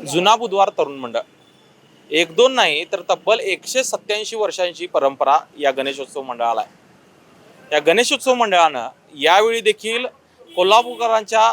जुना बुधवार तरुण मंडळ. एक दोन नाही तर तब्बल एकशे सत्याऐंशी वर्षांची परंपरा या गणेशोत्सव मंडळाला आहे. या गणेशोत्सव मंडळानं यावेळी देखील कोल्हापूरकरांच्या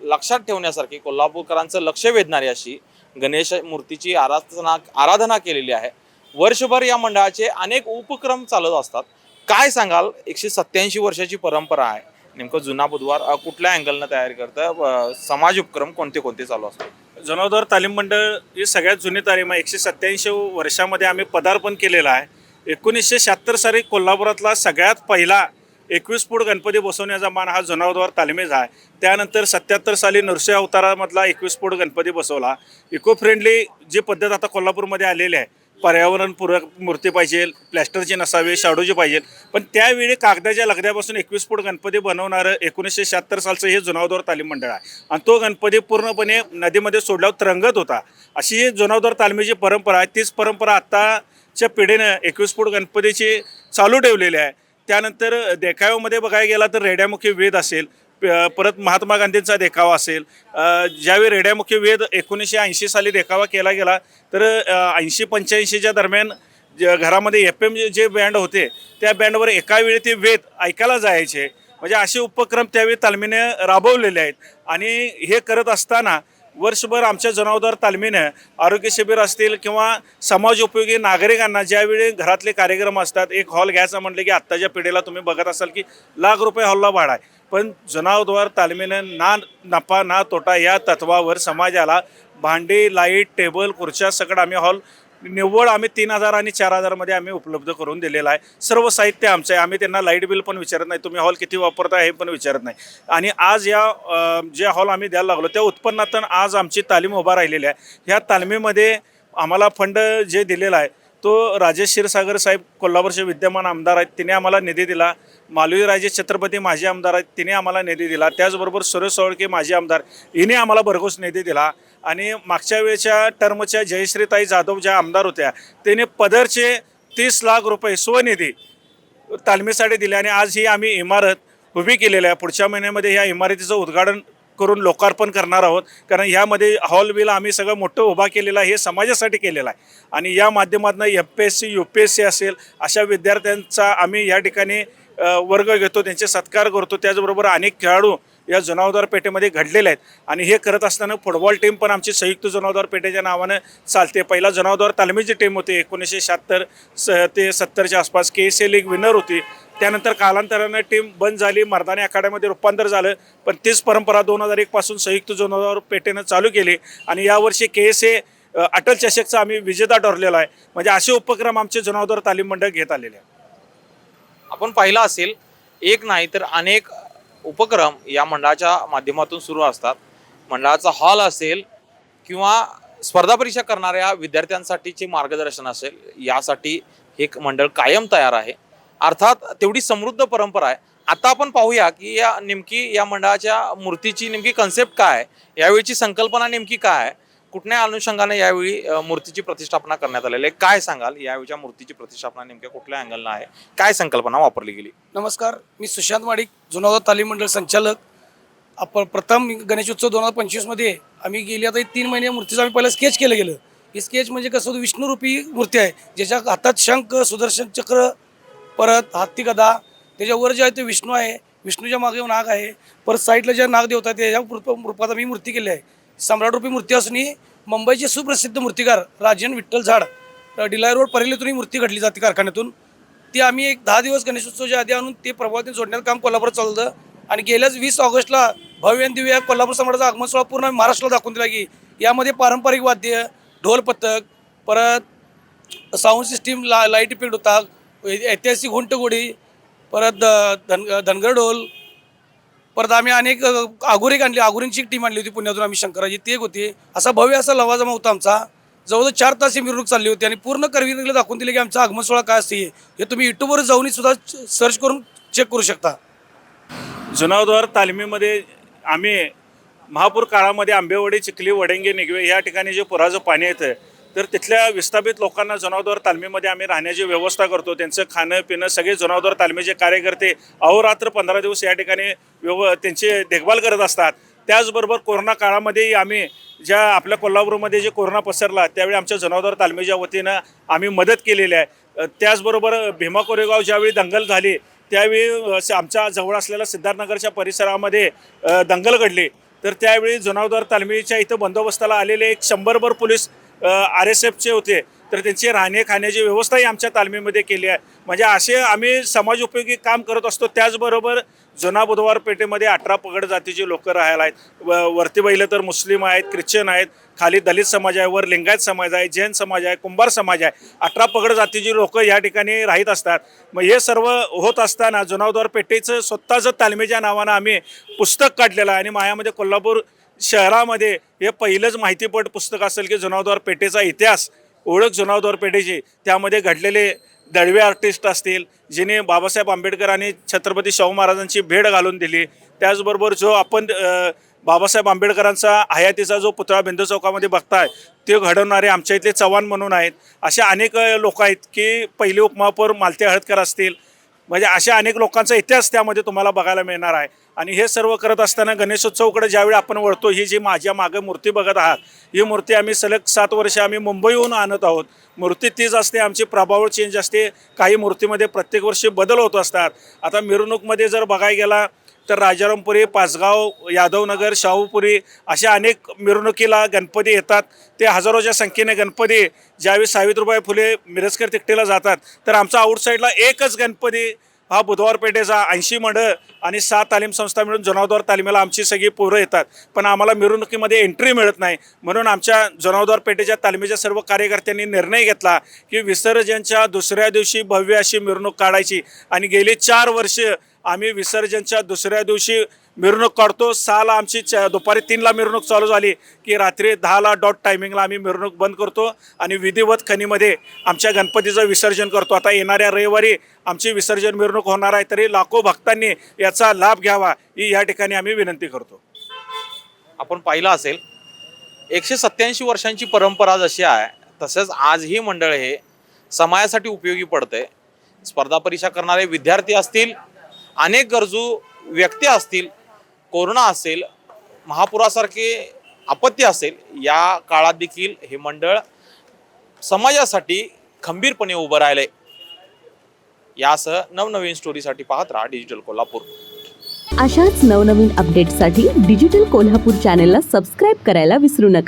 लक्षात ठेवण्यासारखी कोल्हापूरकरांचं लक्ष वेधणारी अशी गणेश मूर्तीची आराधना आराधना केलेली आहे. वर्षभर या मंडळाचे अनेक उपक्रम चालत असतात. काय सांगाल? एकशे सत्याऐंशी वर्षाची परंपरा आहे. नेमकं जुना बुधवार कुठल्या अँगलनं तयारी करतं? समाज उपक्रम कोणते कोणते चालू असतात? जनावदर तालीम मंडळ ही सगळ्यात जुनी तालीम आहे. एकशे सत्याऐंशी वर्षामध्ये आम्ही पदार्पण केलेलं आहे. एकोणीसशे शहात्तर साली कोल्हापुरातला सगळ्यात पहिला एकवीस फूट गणपती बसवण्याचा मान हा जनावदर तालिमेचा आहे. त्यानंतर सत्याहत्तर साली नरसिंह अवतारामधला एकवीस फूट गणपती बसवला. इको फ्रेंडली जी पद्धत आता कोल्हापूरमध्ये आलेली आहे पर्यावरणपूरक मूर्ती पाहिजे प्लॅस्टरची नसावे शाडूचे पाहिजे. पण त्यावेळी कागदाच्या लगद्यापासून एकवीस फूट गणपती बनवणारं एकोणीसशे शहात्तर सालचं हे जुनावदर तालीम मंडळ आहे. आणि तो गणपती पूर्णपणे नदीमध्ये सोडल्यावर तरंगत होता. अशी ही जुनावदर तालमीची परंपरा आहे. तीच परंपरा आत्ताच्या पिढीनं एकवीस फूट गणपतीची चालू ठेवलेली आहे. त्यानंतर देखाव्यामध्ये बघायला गेला तर रेड्यामुखी वेद असेल परत महात्मा गांधींचा देखावा असेल. ज्यावेळी रेड्यामुखी वेद एकोणीसशे ऐंशी साली देखावा केला गेला तर ऐंशी पंच्याऐंशीच्या दरम्यान ज- घरामध्ये एफ एम जे बँड होते त्या बँडवर एका वेळी ते वेद ऐकायला जायचे. म्हणजे असे उपक्रम त्यावेळी तालमीने राबवलेले आहेत. आणि हे करत असताना वर्षभर आमच्या जनावदार तालमीनं आरोग्य शिबिर असतील किंवा समाज उपयोगी नागरिकांना ज्यावेळी घरातले कार्यक्रम असतात एक हॉल घ्यायचा म्हटलं की आत्ताच्या पिढीला तुम्ही बघत असाल की लाख रुपये हॉलला भाडा आहे पण जनावरद्वार तालमीनं ना नफा ना तोटा या तत्वावर समाजाला भांडी लाइट टेबल खुर्च्या सगळं आम्ही हॉल निव्वळ आम्ही तीन हजार आणि चार हजारमध्ये आम्ही उपलब्ध करून दिलेलं आहे. सर्व साहित्य आमचं आहे. आम्ही त्यांना लाइट बिल पण विचारत नाही. तुम्ही हॉल किती वापरता हे पण विचारत नाही. आणि आज या जे हॉल आम्ही द्यायला लागलो त्या उत्पन्नातून आज आमची तालीम उभा राहिलेली आहे. ह्या तालमीमध्ये आम्हाला फंड जे दिलेला आहे तो राजेश क्षीरसागर साहेब कोल्हापूरचे विद्यमान आमदार आहेत तिने आम्हाला निधी दिला. मालवी राजे छत्रपती माजी आमदार आहेत तिने आम्हाला निधी दिला. त्याचबरोबर सुरेश सोळके माजी आमदार हिने आम्हाला भरघोस निधी दिला. आणि मागच्या वेळेच्या टर्मच्या जयश्रीताई जाधव ज्या आमदार होत्या तिने पदरचे तीस लाख रुपये स्वनिधी तालमीसाठी दिले आणि आज ही आम्ही इमारत उभी केलेली आहे. पुढच्या महिन्यामध्ये ह्या इमारतीचं उद्घाटन करून लोकार्पण करणार आहोत. कारण ह्यामध्ये हॉलबिल आम्ही सगळं मोठं उभा केलेलं आहे हे समाजासाठी केलेलं आहे. आणि या माध्यमातून F P S C U P S C असेल अशा विद्यार्थ्यांचा आम्ही या ठिकाणी वर्ग घेतो त्यांचे सत्कार करतो. त्याचबरोबर अनेक खेळाडू या जुनावदार पेठेमध्ये घडलेले आहेत. आणि हे करत असताना फुटबॉल टीम पण आमची संयुक्त जुनावदार पेठेच्या नावानं चालते. पहिला जुनावदार तालमीची टीम होती एकोणीसशे शहात्तर स ते सत्तरच्या आसपास K S A league winner होती. त्यानंतर कालांतरानं टीम बंद झाली मर्दानी आखाड्यामध्ये रूपांतर झालं पण तीच परंपरा दोन हजार एकपासून संयुक्त जनावदार पेठेनं चालू केली आणि यावर्षी के एस ए अटल चषकचा आम्ही विजेता ठरलेला आहे. म्हणजे असे उपक्रम आमचे जनावदार तालीम मंडळ घेत आलेले आहे. आपण पाहिलं असेल एक नाही तर अनेक उपक्रम या मंडळाच्या माध्यमातून सुरू असतात. मंडळाचा हॉल असेल किंवा स्पर्धा परीक्षा करणाऱ्या विद्यार्थ्यांसाठीचे मार्गदर्शन असेल यासाठी हे एक मंडळ कायम तयार आहे. अर्थात तेवढी समृद्ध परंपरा आहे. आता आपण पाहूया की या नेमकी या मंडळाच्या मूर्तीची नेमकी कन्सेप्ट काय आहे? यावेळीची संकल्पना नेमकी काय आहे? कुठल्या अनुषंगाने यावेळी मूर्तीची प्रतिष्ठापना करण्यात आलेली आहे? काय सांगाल? यावेळीच्या मूर्तीची प्रतिष्ठापना नेमक्या कुठल्या अँगलनं आहे? काय संकल्पना वापरली गेली? नमस्कार मी सुशांत माडिक जुनागड तालीम मंडळ संचालक. आपण प्रथम गणेशोत्सव दोन हजार पंचवीसमध्ये आम्ही गेली आता तीन महिने मूर्तीचं आम्ही पहिलं स्केच केलं गेलं. ही स्केच म्हणजे कसं होतं विष्णुरूपी मूर्ती आहे ज्याच्या हातात शंख सुदर्शन चक्र परत हत्ती गदा त्याच्यावर जे आहे ते विष्णू आहे विष्णूच्या मागे नाग आहे. परत साईडला जे नाग देवता त्याच्या रूपात आम्ही मूर्ती केली आहे. सम्राटरूपी मूर्ती असूनही मुंबईचे सुप्रसिद्ध मूर्तिकार राजन विठ्ठल झाड डिलाय रोड परेलीतून ही मूर्ती घडली जाते कारखान्यातून. ती आम्ही एक दहा दिवस गणेशोत्सवच्या आधी आणून ते प्रभावातून जोडण्याचं काम कोल्हापुरात चालतं आणि गेल्याच वीस ऑगस्टला भव्य आणि दिव्य या कोल्हापूर समाजाचा आगमन सोहळा पूर्ण महाराष्ट्राला दाखवून दिला की यामध्ये पारंपरिक वाद्य ढोल पथक परत साऊंड सिस्टीम ला लाइट इफेक्ट होता ऐतिहासिक हुंटगुडी परत द- धन धनगरडोल परत आम्ही अनेक अ, आगोरी आणली. आगोरींची एक टीम आणली होती पुण्यातून आम्ही शंकराची. ती एक होती. असा भव्य असा लवाजमा होता आमचा. जवळजवळ चार तास ही मिरवणूक चालली होती आणि पूर्ण करवीरला दाखवून दिले की आमचा आगमन सोहळा काय असते हे. तुम्ही युट्यूबवर जाऊनही सुद्धा सर्च करून चेक करू शकता. जुनावद्वार तालमीमध्ये आम्ही महापूर काळामध्ये आंबेवाडी चिखली वडेंगे निगवे या ठिकाणी जे पुराचं पाणी येतं तर तिथल्या विस्थापित लोकांना जनावदर तालमीमध्ये आम्ही राहण्याची व्यवस्था करतो. त्यांचं खाणं पिणं सगळे जनावदर तालमीचे कार्यकर्ते अहोरात्र पंधरा दिवस या ठिकाणी व्यव त्यांची देखभाल करत असतात. त्याचबरोबर कोरोना काळामध्येही आम्ही ज्या आपल्या कोल्हापूरमध्ये जे कोरोना पसरला त्यावेळी आमच्या जनावदार तालमीच्या वतीनं आम्ही मदत केलेली आहे. त्याचबरोबर भीमा कोरेगाव ज्यावेळी दंगल झाली त्यावेळी आमच्या जवळ असलेल्या सिद्धार्थनगरच्या परिसरामध्ये दंगल घडली. तर त्यावेळी जुनावदार तालमीच्या इथं बंदोबस्ताला आलेले एक शंभरभर पोलीस आर एस एफचे होते तर त्यांची राहणे खाण्याची व्यवस्थाही आमच्या तालमीमध्ये केली आहे. म्हणजे असे आम्ही समाज उपयोगी काम करत असतो त्याचबरोबर जुना बुधवार पेठेमध्ये अठरा पगड जातीचे लोक राहायला आहेत. व वरती पहिलं तर मुस्लिम आहेत ख्रिश्चन आहेत खाली दलित समाज आहे वर लिंगायत समाज आहे जैन समाज आहे कुंभार समाज आहे. अठरा पगड जातीची लोक या ठिकाणी राहत असतात. मग हे सर्व होत असताना जुनावद्वार पेठेचं स्वतःचं तालमीच्या नावानं आम्ही पुस्तक काढलेलं आहे आणि मायामध्ये कोल्हापूर शहरामध्ये हे पहिलंच माहितीपट पुस्तक असेल की जुनावद्वार पेठेचा इतिहास ओळख जुनावद्वार पेठेची. त्यामध्ये घडलेले दळवे आर्टिस्ट असतील जिने बाबासाहेब आंबेडकर आणि छत्रपती शाहू महाराजांची भेट घालून दिली. त्याचबरोबर जो आपण बाबासाहेब आंबेडकरांचा हयातीचा जो पुतळा बिंदू चौकामध्ये बघताय ते घडवणारे आमच्या इथले चव्हाण म्हणून आहेत. असे अनेक लोक आहेत की पहिले उपमहापौर मालती हळदकर असतील म्हणजे अशा अनेक लोकांचा इतिहास त्यामध्ये तुम्हाला बघायला मिळणार आहे. आणि हे सर्व करत असताना गणेशोत्सवकडे ज्यावेळी आपण वळतो ही जी माझ्या मागं मूर्ती बघत आहात ही मूर्ती आम्ही सलग सात वर्ष आम्ही मुंबईहून आणत आहोत. मूर्ती तीच असते आमची प्रभाव चेंज असते. काही मूर्तीमध्ये प्रत्येक वर्षी बदल होत असतात. आता मिरवणूकमध्ये जर बघायला गेला तर राजारामपुरी पाचगाव यादवनगर शाहूपुरी अशा अनेक मिरवणुकीला गणपती येतात. ते हजारोच्या संख्येने गणपती ज्यावेळी सावित्रीबाई फुले मिरजकर तिकटेला जातात तर आमचा आउटसाईडला एकच गणपती हा बुधवार पेठेचा ऐंशी मंडळ आणि सात तालीम संस्था मिळून जनावदार तालिमेला आमची सगळी पोरं येतात. पण आम्हाला मिरवणुकीमध्ये एंट्री मिळत नाही. म्हणून आमच्या जनावदार पेठेच्या तालिमेच्या सर्व कार्यकर्त्यांनी निर्णय घेतला की विसर्जनच्या दुसऱ्या दिवशी भव्य अशी मिरवणूक काढायची आणि गेली चार वर्ष आम्ही विसर्जनच्या दुसऱ्या दिवशी मिरवणूक काढतो. सहाला आमची च दुपारी तीनला मिरवणूक चालू झाली की रात्री दहाला डॉट टायमिंगला आम्ही मिरवणूक बंद करतो आणि विधिवत खनीमध्ये आमच्या गणपतीचं विसर्जन करतो. आता येणाऱ्या रविवारी आमची विसर्जन मिरवणूक होणार आहे तरी लाखो भक्तांनी याचा लाभ घ्यावा ही या ठिकाणी आम्ही विनंती करतो. आपण पाहिलं असेल एकशे सत्याऐंशी वर्षांची परंपरा जशी आहे तसेच आजही मंडळ हे समाजासाठी उपयोगी पडते स्पर्धा परीक्षा करणारे विद्यार्थी असतील अनेक गरजू व्यक्ती असतील कोरोना असेल महापुरासारखे आपत्ती असेल या काळात देखील हे मंडळ समाजासाठी खंबीरपणे उभं राहिलंय. यासह नवनवीन स्टोरीसाठी पाहत राहा डिजिटल कोल्हापूर. अशाच नवनवीन अपडेटसाठी डिजिटल कोल्हापूर चॅनेलला सबस्क्राईब करायला विसरू नका.